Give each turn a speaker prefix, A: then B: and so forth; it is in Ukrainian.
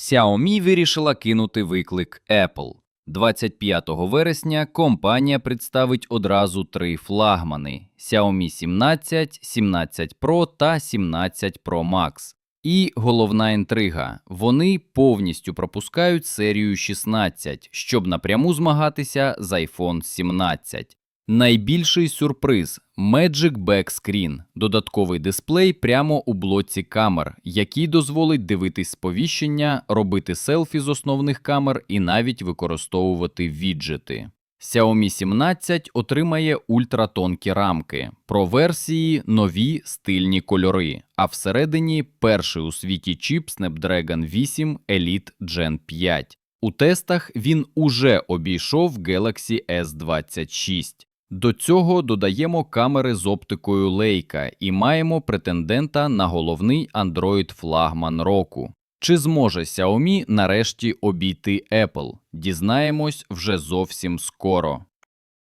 A: Xiaomi вирішила кинути виклик Apple. 25 вересня компанія представить одразу три флагмани: Xiaomi 17, 17 Pro та 17 Pro Max. І головна інтрига: вони повністю пропускають серію 16, щоб напряму змагатися з iPhone 17. Найбільший сюрприз Magic Backscreen – додатковий дисплей прямо у блоці камер, який дозволить дивитись сповіщення, робити селфі з основних камер і навіть використовувати віджити. Xiaomi 17 отримає ультратонкі рамки, про версії нові стильні кольори, а всередині перший у світі чіп Snapdragon 8 Elite Gen 5. У тестах він уже обійшов Galaxy S26. До цього додаємо камери з оптикою Leica і маємо претендента на головний Android-флагман року. Чи зможе Xiaomi нарешті обійти Apple? Дізнаємось вже зовсім скоро.